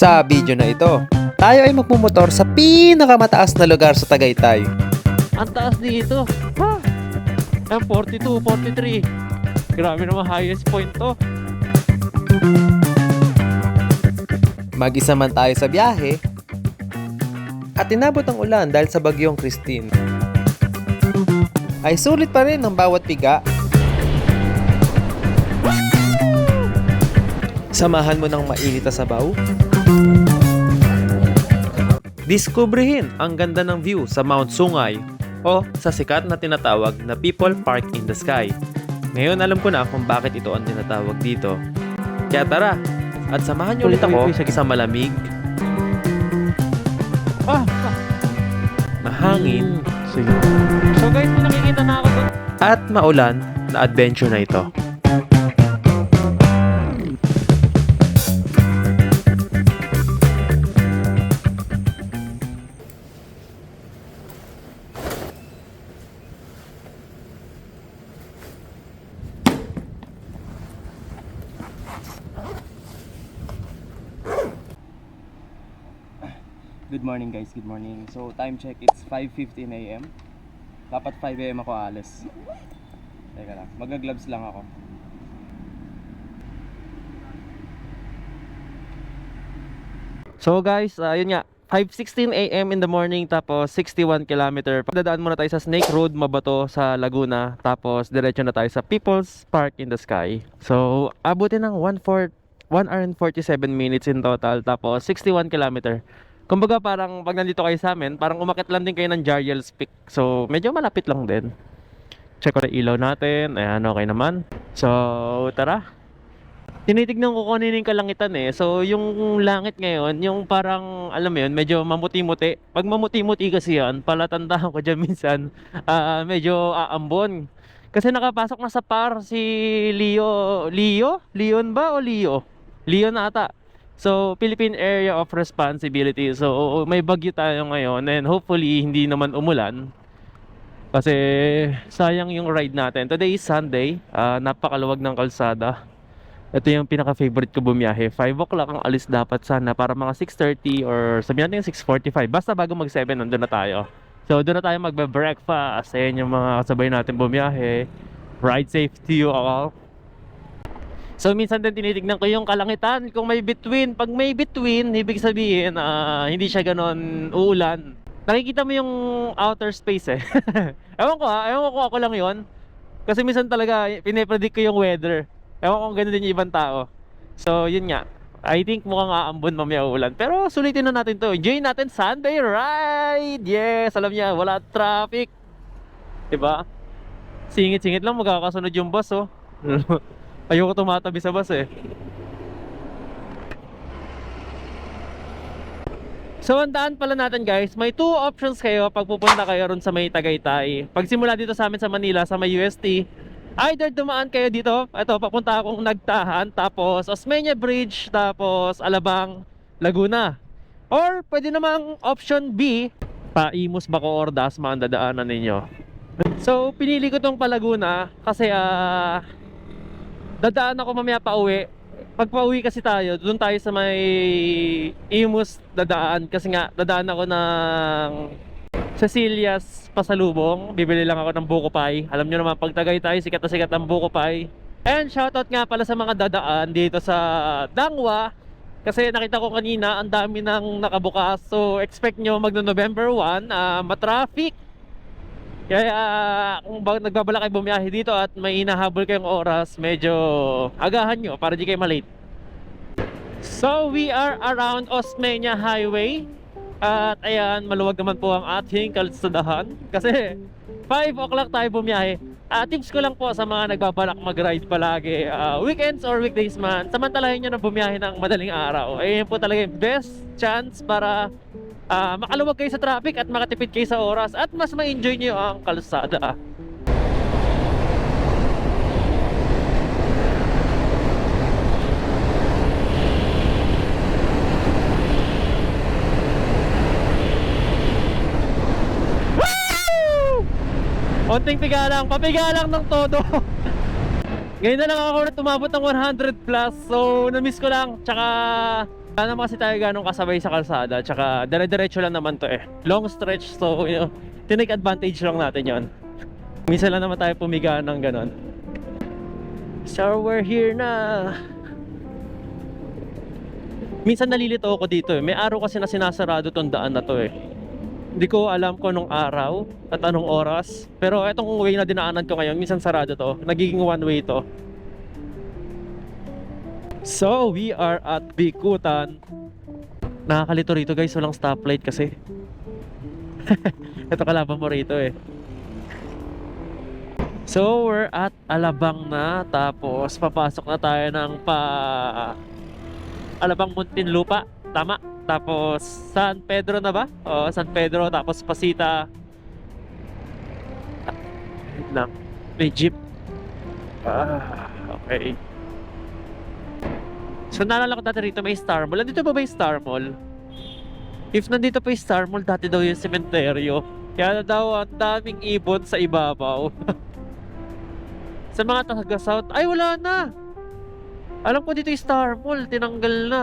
Sa video na ito, tayo ay magmumotor sa pinakamataas na lugar sa Tagaytay. Ang taas dito. Ha? Ang 42, 43. Grabe naman highest point to. Mag-isa man tayo sa biyahe, at inabot ang ulan dahil sa bagyong Christine. Ay sulit pa rin ang bawat piga. Samahan mo ng mainit na sabaw. Diskubrihin ang ganda ng view sa Mount Sungay o sa sikat na tinatawag na People Park in the Sky. Ngayon alam ko na kung bakit ito ang tinatawag dito. Kaya tara, at samahan niyo ulit ako sa malamig, Ah! mahangin, Sige. So guys, may nakikita na ako doon. at maulan na adventure na ito. Morning guys, good morning. So time check, it's 5.15 a.m. Dapat 5 a.m. ako alis. Teka lang, magagloves lang ako. So guys, uh, yun nga. 5.16 a.m. in the morning tapos 61 kilometer. Dadaan muna tayo sa Snake Road, Mabato sa Laguna. Tapos diretso na tayo sa People's Park in the Sky. So abutin ng 1, 4, 1 hour and 47 minutes in total. Tapos 61 kilometer. Kumbaga parang pag nandito kayo sa amin, parang umakit lang din kayo ng Jariel's Peak. So medyo malapit lang din. Check ko na ilaw natin. Ayan, okay naman. So tara. Tinitignan ko kung ano yung kalangitan eh. So, yung langit ngayon, yung parang, alam mo yun, medyo mamuti-muti. Pag mamuti-muti kasi yan, palatandaan ko dyan minsan, ah, medyo aambon. Kasi nakapasok na sa par si Leo, Leo? Leon ba o Leo? Leon ata. So, Philippine Area of Responsibility. So, may bagyo tayo ngayon and hopefully hindi naman umulan. Kasi sayang yung ride natin. Today is Sunday. ah, napakaluwag ng kalsada. Ito yung pinaka-favorite ko bumiyahe. 5 o'clock ang alis dapat sana para mga 6.30 or sabihin natin 6.45. Basta bago mag 7, nandun na tayo. So doon na tayo magbe-breakfast. Ayan yung mga kasabay natin bumiyahe. Ride safe to you all. So minsan din tinitignan ko yung kalangitan kung may between. Pag may between, ibig sabihin ah, hindi siya ganon uulan. Nakikita mo yung outer space eh. ewan ko ha, ewan ko kung ako lang yon. Kasi minsan talaga pinipredict ko yung weather. Ewan ko kung ganun din yung ibang tao. So, yun nga. I think mukhang aambon mamaya ulan. Pero sulitin na natin to. Enjoy natin Sunday ride! Yes! Alam niya, wala traffic. 'Di ba? Singit-singit lang magkakasunod yung bus oh. Ayoko tumatabi sa bus eh. So, ang daan pala natin guys, may two options kayo pag pupunta kayo ron sa may Tagaytay. Pag simula dito sa amin sa Manila, sa may UST, either dumaan kayo dito, ito papunta akong Nagtahan, tapos Osmeña Bridge, tapos Alabang, Laguna. Or pwede namang option B, Paimus, Bacoor, Dasma ang dadaanan ninyo. So pinili ko tong Palaguna kasi ah dadaan ako mamaya pa uwi. Pag pauwi kasi tayo, doon tayo sa may Imus dadaan kasi nga dadaan ako ng Cecilia's pasalubong. Bibili lang ako ng buko pie. Alam nyo naman, pag tagay tayo, sikat na sikat ang buko pie. And shoutout nga pala sa mga dadaan dito sa Dangwa. Kasi nakita ko kanina, ang dami nang nakabukas. So, expect nyo magno-November 1, ah, matraffic. Kaya kung ba, nagbabala kayo bumiyahe dito at may hinahabol kayong oras, medyo agahan nyo para di kayo malate. So, we are around Osmeña Highway. At ayan, maluwag naman po ang ating kalsadahan. Kasi 5 o'clock tayo bumiyahe. Ah, tips ko lang po sa mga nagbabalak mag-ride palagi. ah, weekends or weekdays man, samantalahin nyo na bumiyahe ng madaling araw. Ayun po talaga yung best chance para ah, makaluwag kayo sa traffic at makatipid kayo sa oras at mas ma-enjoy nyo ang kalsada. Konting pigalang, papigalang ng todo. Ngayon na lang ako ulit tumabot ng 100 plus. So, na-miss ko lang. Tsaka, Wala naman kasi tayo ganong kasabay sa kalsada, tsaka dire-diretso lang naman to eh. Long stretch, so you know, advantage lang natin yon. Minsan lang naman tayo pumiga ng ganon. So we're here na. Minsan nalilito ako dito eh. May araw kasi na sinasarado tong daan na to eh. Hindi ko alam kung anong araw at anong oras. Pero etong way na dinaanan ko ngayon, minsan sarado to. Nagiging one way to. So, we are at Bikutan. Nakakalito rito guys, walang stoplight kasi. Ito kalaban mo rito eh. So, we're at Alabang na. Tapos, papasok na tayo ng pa... Alabang Muntinlupa. Tama. Tapos, San Pedro na ba? Oo, San Pedro. Tapos, Pasita. Ah, wait. May jeep. Ah, okay. So naalala ko dati rito may Star Mall. Nandito ba ba yung Star Mall? If nandito pa yung Star Mall, dati daw yung sementeryo. Kaya daw ang daming ibon sa ibabaw. sa mga taga South, ay wala na! Alam ko dito yung Star Mall, tinanggal na.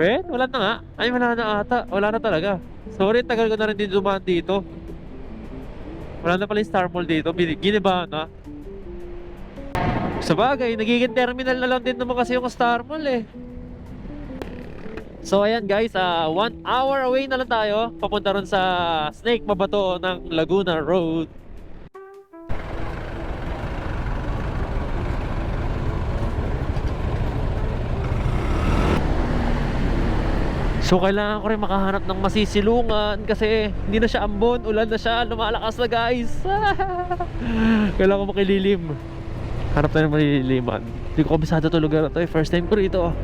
Wait, wala na nga. Ay, wala na ata. Wala na talaga. Sorry, tagal ko na rin din dumaan dito. Wala na pala yung Star Mall dito. Bin- Giniba na. Sa bagay, nagiging terminal na lang din naman kasi yung Star Mall eh. So ayan guys, ah one hour away na lang tayo papunta ron sa Snake Mabato ng Laguna Road. So kailangan ko rin makahanap ng masisilungan kasi hindi na siya ambon, ulan na siya, lumalakas na guys. kailangan ko makililim. Hanap tayo ng maliliman. Hindi ko kabisado to lugar na to eh. First time ko rito.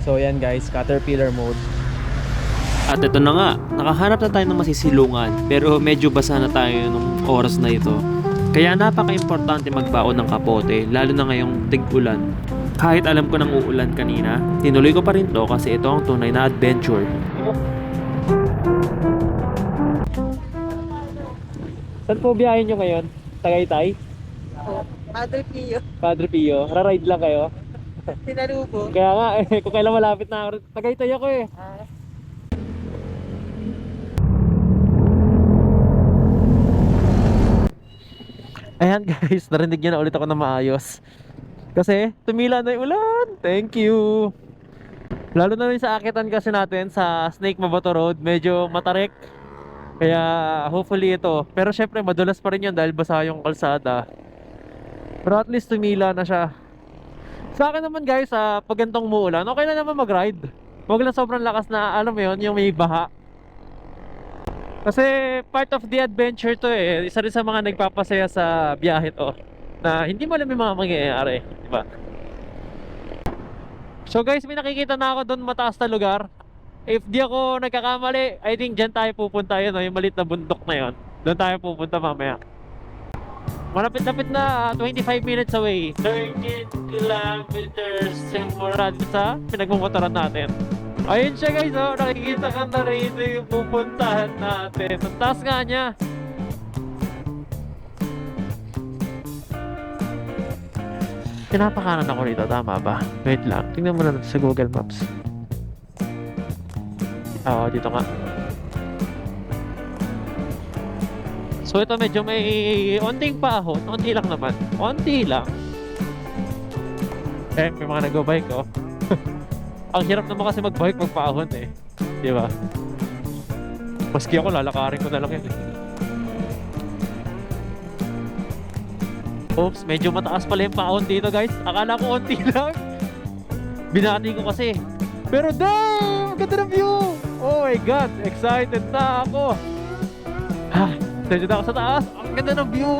So yan guys, Caterpillar mode. At ito na nga, nakahanap na tayo ng masisilungan pero medyo basa na tayo nung oras na ito. Kaya napaka-importante magbaon ng kapote lalo na ngayong tig-ulan. Kahit alam ko nang uulan kanina, tinuloy ko pa rin to kasi ito ang tunay na adventure. Saan po biyahin nyo ngayon? Tagaytay? Padre Pio, Padre Pio? Raride lang kayo? sinalubong. Kaya nga eh, kung kailan malapit na ako. Tagaytay ako eh. Ah, Ayan guys, narinig niyo na ulit ako na maayos. Kasi tumila na yung ulan. Thank you. Lalo na rin sa akitan kasi natin sa Snake Mabato Road, medyo matarik. Kaya hopefully ito. Pero syempre madulas pa rin yun dahil basa yung kalsada. Pero at least tumila na siya. Sa akin naman guys, sa pag gantong muulan, okay na naman mag-ride. Huwag lang sobrang lakas na, alam mo yun, yung may baha. Kasi part of the adventure to eh. Isa rin sa mga nagpapasaya sa biyahe to. Na hindi mo alam yung mga mangyayari. Di ba? So guys, may nakikita na ako doon mataas na lugar. If di ako nagkakamali, I think dyan tayo pupunta yun, no? yung malit na bundok na yun. Doon tayo pupunta mamaya. Malapit-lapit na, ah, 25 minutes away. 13 kilometers simula sa pinagmumotoran natin. Ayun siya guys, oh, nakikita ka na rito yung pupuntahan natin. Ang taas nga niya. Pinapakanan ako rito, tama ba? Wait lang, tingnan mo na sa Google Maps. Oo, dito nga. So ito medyo may onting paahon, onti lang naman. Onti lang. Eh, may mga nag-bike oh. Ang hirap naman kasi mag-bike magpaahon eh. Di ba? Maski ako, lalakarin ko na lang yun. eh. Oops, medyo mataas pala yung paahon dito guys. Akala ko onti lang. Binati ko kasi. Pero damn! Ganda ng view! Oh my god! Excited na ako! Ha! Medyo na ako sa taas. Ang ganda ng view!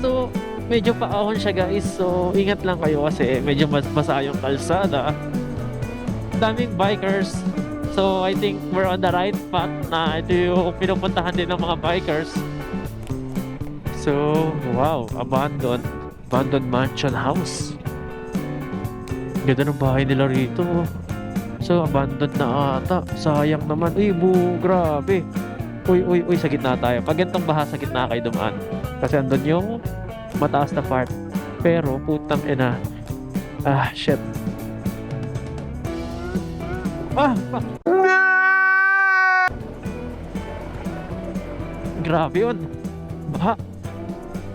So, medyo paahon siya guys. So, ingat lang kayo kasi medyo mas basa yung kalsada daming bikers. So I think we're on the right path na ito yung pinupuntahan din ng mga bikers. So, wow, abandoned. Abandoned mansion house. Ganda ng bahay nila rito. So, abandoned na ata. Sayang naman. Uy, bu, grabe. Uy, uy, uy, sa gitna tayo. Pag ganitong baha, sa gitna kayo dumaan. Kasi andun yung mataas na part. Pero, putang ina, Ah, shit. Ah, fuck. Grabe yun.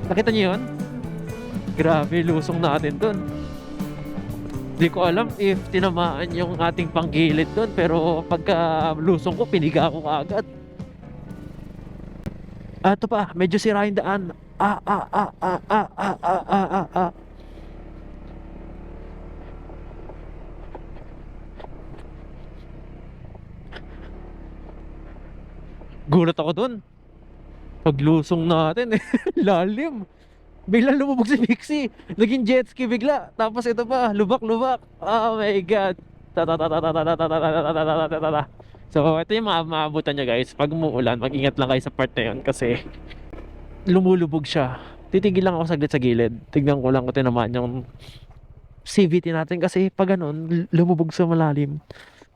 Nakita niyo yun? Grabe, lusong natin dun. Hindi ko alam if tinamaan yung ating panggilid dun, pero pagka lusong ko, piniga ko kaagad. Ah, ito pa, medyo sira yung daan. Ah, ah, ah, ah, ah, ah, ah, ah, ah, ah. Gulat ako dun paglusong natin eh. Lalim. Bigla lumubog si Pixie. Naging jet ski bigla. Tapos ito pa, lubak-lubak. Oh my God. So, ito yung ma maabutan niya guys. Pag umuulan, mag-ingat lang kayo sa part na yun kasi lumulubog siya. Titigil lang ako saglit sa gilid. Tignan ko lang ko tinamaan yung CVT natin kasi pag ganun, lumubog sa malalim.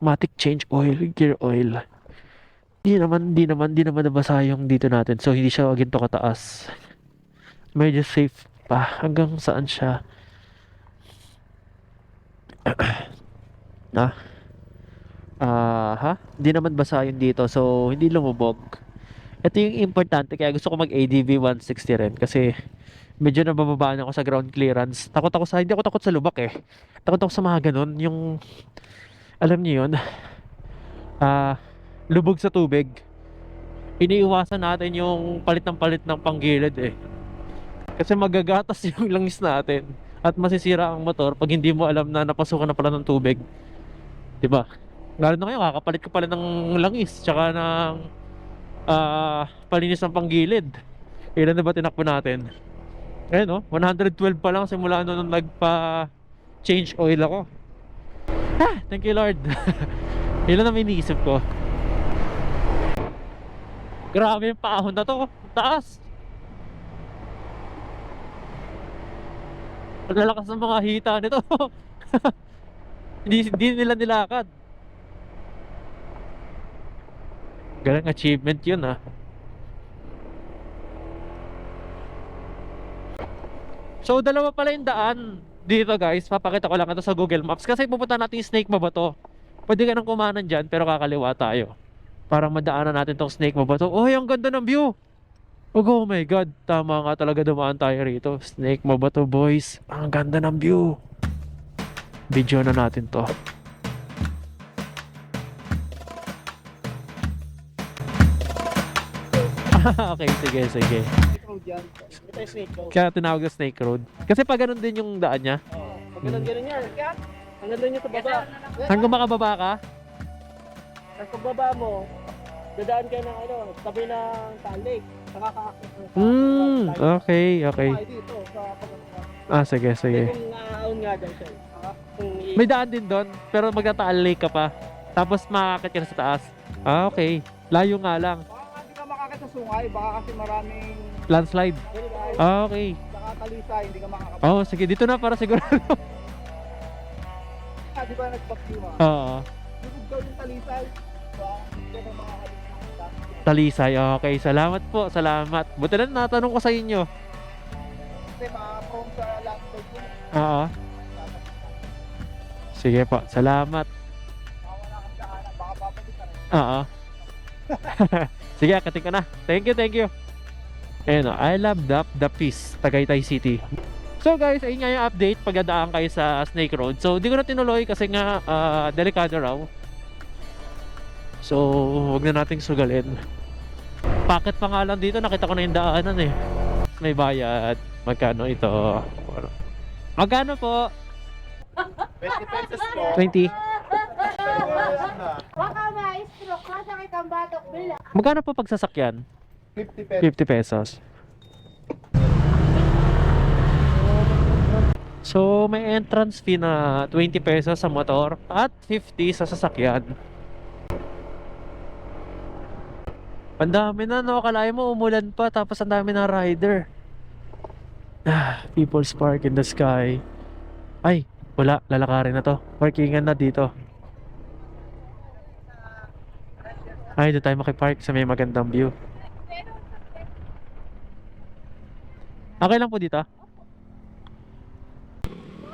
Matic change oil, gear oil. Di naman, di naman, di naman nabasa yung dito natin. So, hindi siya ginto kataas. Medyo safe pa. Hanggang saan siya? ah? Ah, ha? Hindi naman basa yun dito. So, hindi lumubog. Ito yung importante. Kaya gusto ko mag-ADV 160 rin. Kasi, medyo nabababaan ako sa ground clearance. Takot ako sa, hindi ako takot sa lubak eh. Takot ako sa mga ganun. Yung, alam niyo yun? Ah, lubog sa tubig. Iniiwasan natin yung palit ng palit ng panggilid eh. Kasi magagatas yung langis natin at masisira ang motor pag hindi mo alam na napasukan na pala ng tubig. 'Di ba? Lalo na ngayon, kakapalit ka pala ng langis tsaka ng ah palinis ng panggilid. Ilan na ba tinakbo natin? Ayun no, 112 pa lang simula nung nagpa change oil ako. Ah, thank you Lord. Ilan na may iniisip ko. Grabe yung paahon na to. Taas. Ang lalakas ng mga hita nito. hindi, hindi nila nilakad. Galing achievement yun ah. So dalawa pala yung daan dito guys. Papakita ko lang ito sa Google Maps. Kasi pupunta natin yung Snake Mabato. Pwede ka nang kumanan dyan pero kakaliwa tayo. Para madaanan natin tong Snake Mabato. Oh, ang ganda ng view! Oh, oh my god, tama nga talaga dumaan tayo rito. Snake Mabato boys. Ang ganda ng view. Video na natin to. okay, sige, sige. Kaya tinawag na Snake Road. Kasi pag ganun din yung daan niya. Oo. Pag ganun ganun yan. Hanggang doon yung sa baba. Hanggang makababa ka, Tapos pagbaba mo, dadaan ka ng ano, tabi ng. Nakaka-access mo sa Hmm, okay, okay. Dito, sa Ah, sige, sige. Kung naaon nga dyan siya. ah, Kung i- May daan din doon, pero magtataal lake ka pa. Tapos makakakit ka na sa taas. Ah, okay. Layo nga lang. Baka nga di ka makakit sa sungay, baka kasi maraming Landslide. ganun Ah, okay. nakakalisa, hindi ka makakapit. Oh, sige. Dito na para sigurado. Ah, di ba nagbaktima? Oo. Lubog daw yung talisay. Talisay. Okay, salamat po. Salamat. Buti na natanong ko sa inyo. Kasi makaprong sa landslide yun. Oo. Sige po. Salamat. Oo. Sige, akating ka na. Thank you, thank you. Ayun o, I love the, the peace, Tagaytay City. So guys, ayun nga yung update pagdadaan kayo sa Snake Road. So, di ko na tinuloy kasi nga ah, delikado raw. So, wag na nating sugalin. Packet pa nga lang dito, nakita ko na yung daanan eh. May bayad. Magkano ito? Magkano po? 20 pesos po. 20. Baka ma-stroke ka, sakit ang batok bila. Magkano po pagsasakyan? 50 pesos. 50 pesos. So, may entrance fee na 20 pesos sa motor at 50 sa sasakyan. Ang dami na, no? Kalahin mo, umulan pa, tapos ang dami na rider. Ah, People's Park in the sky. Ay, wala, lalakarin na to. Parkingan na dito. Ay, doon tayo makipark sa may magandang view.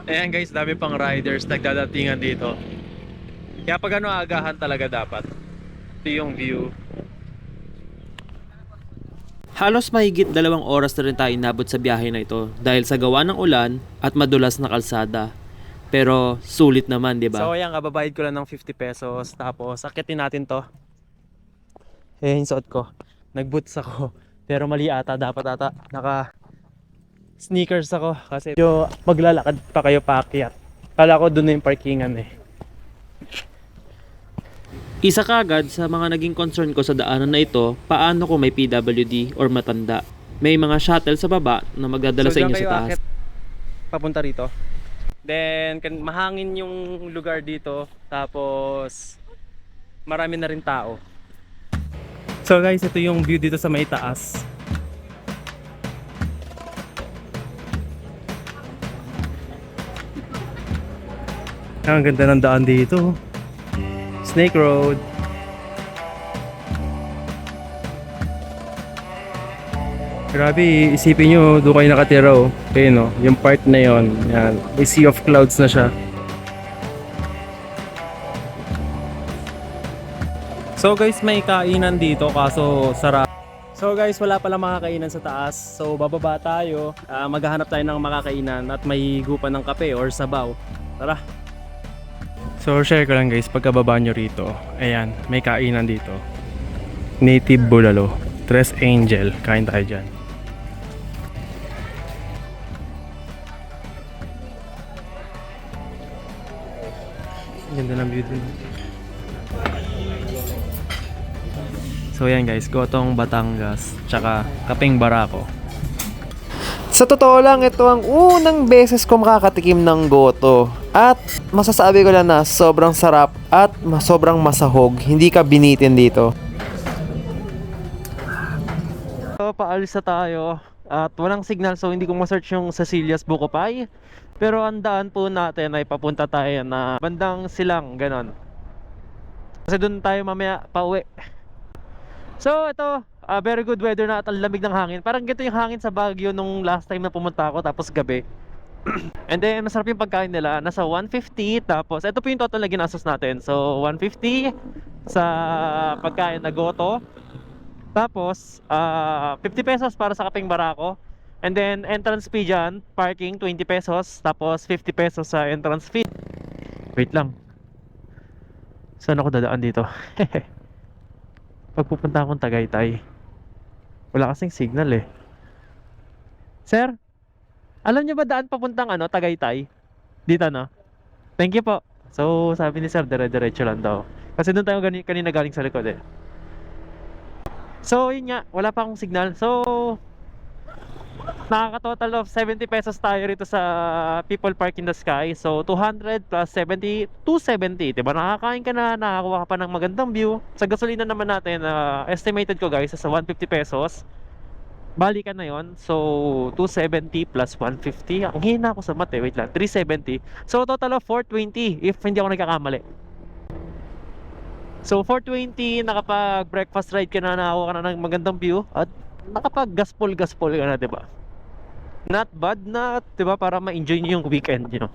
Ayan guys, dami pang riders nagdadatingan dito. Kaya pag ano agahan talaga dapat. Ito yung view. Halos mahigit dalawang oras na rin tayo inabot sa biyahe na ito dahil sa gawa ng ulan at madulas na kalsada. Pero sulit naman, di ba? So ayan, kababayad ko lang ng 50 pesos. Tapos akitin natin to. Eh, yung suot ko. Nagboots ako. Pero mali ata, dapat ata. Naka sneakers ako. Kasi yo maglalakad pa kayo paakyat. Kala ko doon na yung parkingan eh. Isa kagad sa mga naging concern ko sa daanan na ito, paano kung may PWD or matanda? May mga shuttle sa baba na magdadala sa dyan inyo sa taas. aakyat Papunta rito. Then, kan- mahangin yung lugar dito. Tapos, marami na rin tao. So guys, ito yung view dito sa may taas. Ang ganda ng daan dito. Snake Road. Grabe, isipin nyo, doon kayo nakatira oh. Kayo no, yung part na yon, yan. May sea of clouds na siya. So guys, may kainan dito kaso sarap. So guys, wala pala makakainan sa taas. So bababa tayo, ah, maghahanap tayo ng makakainan at may higupan ng kape or sabaw. Tara! So share ko lang guys, pagkababa nyo rito, ayan, may kainan dito. Native Bulalo, Tres Angel, kain tayo dyan. Ganda ng view dun. So yan guys, Gotong Batangas, tsaka Kaping Barako. Sa totoo lang, ito ang unang beses ko makakatikim ng goto. At masasabi ko lang na sobrang sarap at sobrang masahog. Hindi ka binitin dito. So, paalis na tayo. At walang signal so hindi ko ma-search yung Cecilia's Buko-Pie. Pero ang daan po natin ay papunta tayo na bandang silang, ganon. Kasi doon tayo mamaya pauwi. So ito, ah, very good weather na at ang lamig ng hangin. Parang ganito yung hangin sa Baguio nung last time na pumunta ako tapos gabi. And then masarap yung pagkain nila. Nasa 150 tapos ito po yung total na ginastos natin. So 150 sa pagkain na goto. Tapos, ah 50 pesos para sa kaping barako. And then, entrance fee dyan, parking, 20 pesos. Tapos, 50 pesos sa entrance fee. Wait lang. Saan ako dadaan dito? Pagpupunta akong Tagaytay. Wala kasing signal eh. Sir, alam niyo ba daan papuntang ano, Tagaytay? Dito no? Thank you po. So, sabi ni Sir, dire-diretso lang daw. Kasi doon tayo gani- kanina galing sa likod eh. So, yun nga, wala pa akong signal. So, nakaka-total of 70 pesos tayo rito sa People Park in the Sky. So, 200 plus 70, 270. Diba? Nakakain ka na, nakakuha ka pa ng magandang view. Sa gasolina naman natin, ah, estimated ko guys, sa 150 pesos. Balikan na yon So, 270 plus 150. Ang hina ako sa mate. Wait lang. 370. So, total of 420 if hindi ako nagkakamali. So 420, nakapag-breakfast ride ka na, nakakuha ka na ng magandang view at nakapag-gaspol-gaspol ka na, 'di ba? Not bad na, 'di ba? Para ma-enjoy niyo yung weekend niyo.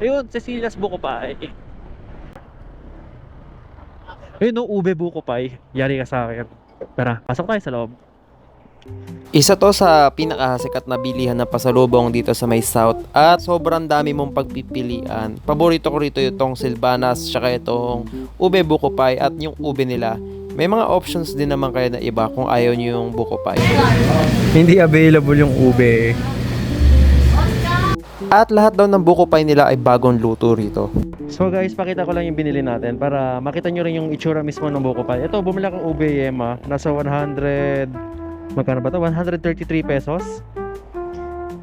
Ayun, Cecilia's Buko Pie. Ayun, no, ube buko pie. Yari ka sa akin. Tara, pasok tayo sa loob. Isa to sa pinakasikat na bilihan na pasalubong dito sa may South at sobrang dami mong pagpipilian. Paborito ko rito itong Silvanas tsaka itong ube buko pie at yung ube nila. May mga options din naman kayo na iba kung ayaw nyo yung buko pie. Hindi available yung ube. At lahat daw ng buko pie nila ay bagong luto rito. So guys, pakita ko lang yung binili natin para makita nyo rin yung itsura mismo ng buko pie. Ito, bumili akong ube yema. Nasa 100... Magkano ba to? 133 pesos.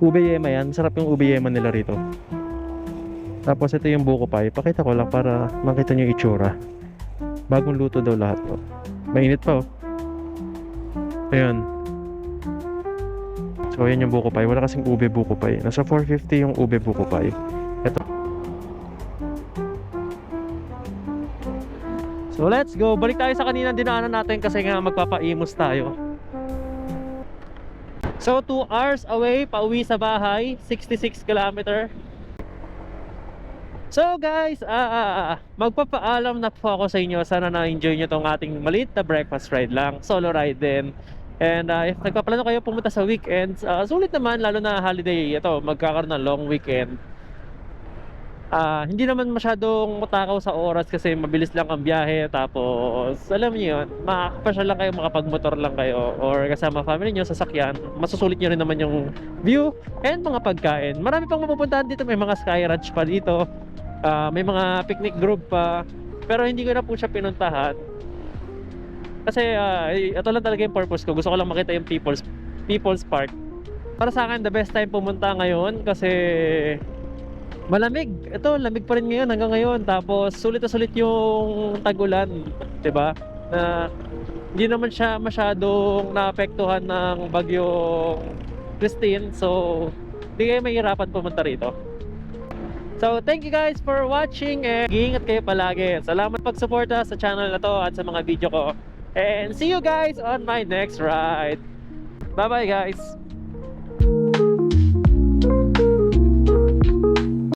Ube yema yan. Sarap yung ube yema nila rito. Tapos ito yung buko pie. Pakita ko lang para makita nyo yung itsura. Bagong luto daw lahat to. Mainit pa oh. Ayan. So ayan yung buko pie. Wala kasing ube buko pie. Nasa 450 yung ube buko pie. Ito. So let's go. Balik tayo sa kanina dinaanan natin kasi nga magpapaimos tayo. So 2 hours away, pauwi sa bahay, 66 kilometer. So guys, ah magpapaalam na po ako sa inyo. Sana na-enjoy nyo tong ating maliit na breakfast ride lang. Solo ride din. And ah, if nagpaplano kayo pumunta sa weekends, ah, sulit naman lalo na holiday. Ito, magkakaroon ng long weekend. Ah, hindi naman masyadong matakaw sa oras kasi mabilis lang ang biyahe tapos alam niyo yun, makakapasyal lang kayo, makapagmotor lang kayo or kasama family niyo sasakyan, masusulit niyo rin naman yung view and mga pagkain. Marami pang mapupuntahan dito, may mga sky ranch pa dito. Ah, may mga picnic group pa. Pero hindi ko na po siya pinuntahan. Kasi ah, ito lang talaga yung purpose ko. Gusto ko lang makita yung People's People's Park. Para sa akin, the best time pumunta ngayon kasi malamig. Ito, lamig pa rin ngayon hanggang ngayon. Tapos sulit na sulit yung tag-ulan, ba? Na hindi naman siya masyadong naapektuhan ng bagyong Christine. So, hindi kayo mahirapan pumunta rito. So, thank you guys for watching and ingat kayo palagi. Salamat pag-suporta sa channel na to at sa mga video ko. And see you guys on my next ride. Bye-bye guys!